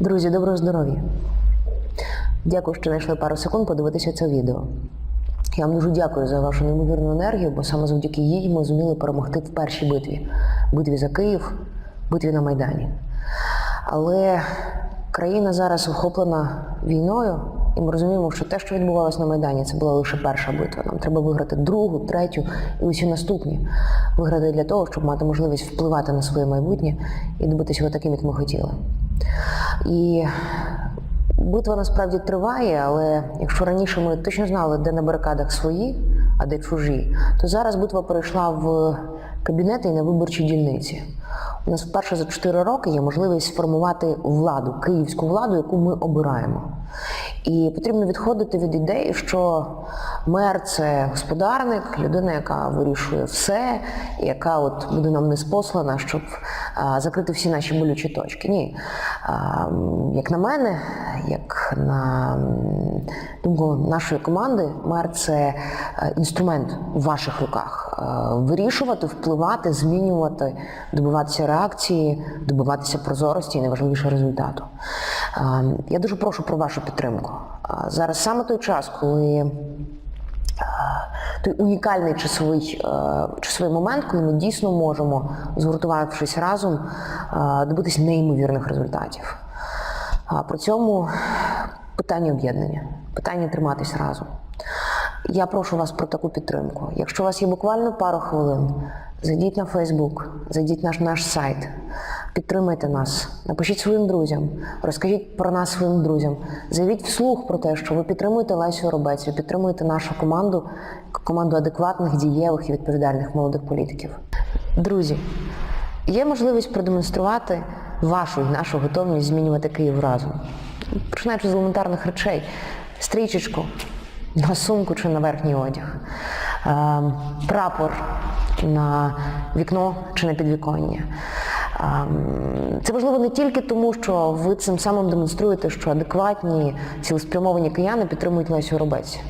Друзі, доброго здоров'я! Дякую, що знайшли пару секунд подивитися це відео. Я вам дуже дякую за вашу неймовірну енергію, бо саме завдяки їй ми зуміли перемогти в першій битві битві за Київ, битві на Майдані. Але країна зараз охоплена війною, і ми розуміємо, що те, що відбувалося на Майдані, це була лише перша битва. Нам треба виграти другу, третю і усі наступні. Виграти для того, щоб мати можливість впливати на своє майбутнє і добитися його таким, як ми хотіли. І битва насправді триває, але якщо раніше ми точно знали, де на барикадах свої, а де чужі, то зараз битва перейшла в кабінети і на виборчі дільниці. У нас вперше за 4 роки є можливість сформувати владу, київську владу, яку ми обираємо. І потрібно відходити від ідеї, що мер це господарник, людина, яка вирішує все, і яка от буде нам неспослана, щоб а, закрити всі наші болючі точки. Ні. Як на мене, як на думку нашої команди, мер це е, інструмент в ваших руках. Е, Вирішувати, впливати, змінювати, добиватися реакції, добиватися прозорості і найважливіше результату. Е, Я дуже прошу про вашу підтримку. Зараз саме той час, коли той унікальний часовий, е, часовий момент, коли ми дійсно можемо, згуртувавшись разом, е, добитися неймовірних результатів. При цьому питання об'єднання, питання триматись разом. Я прошу вас про таку підтримку. Якщо у вас є буквально пару хвилин, зайдіть на Фейсбук, зайдіть на наш сайт, підтримайте нас, напишіть своїм друзям, розкажіть про нас своїм друзям. Заявіть вслух про те, що ви підтримуєте Лесю Робець, підтримуєте нашу команду, команду адекватних, дієвих і відповідальних молодих політиків. Друзі, є можливість продемонструвати вашу і нашу готовність змінювати Київ разом. Починаючи з елементарних речей, стрічечку на сумку чи на верхній одяг, е, прапор на вікно чи на підвіконня. Ем, Це важливо не тільки тому, що ви цим самим демонструєте, що адекватні, цілеспрямовані кияни підтримують Лесю Робець.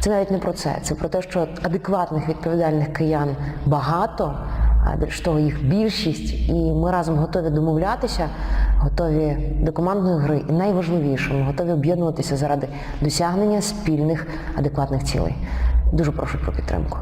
Це навіть не про це. Це про те, що адекватних відповідальних киян багато, а більш того, їх більшість, і ми разом готові домовлятися, готові до командної гри. І найважливіше, ми готові об'єднуватися заради досягнення спільних адекватних цілей. Дуже прошу про підтримку.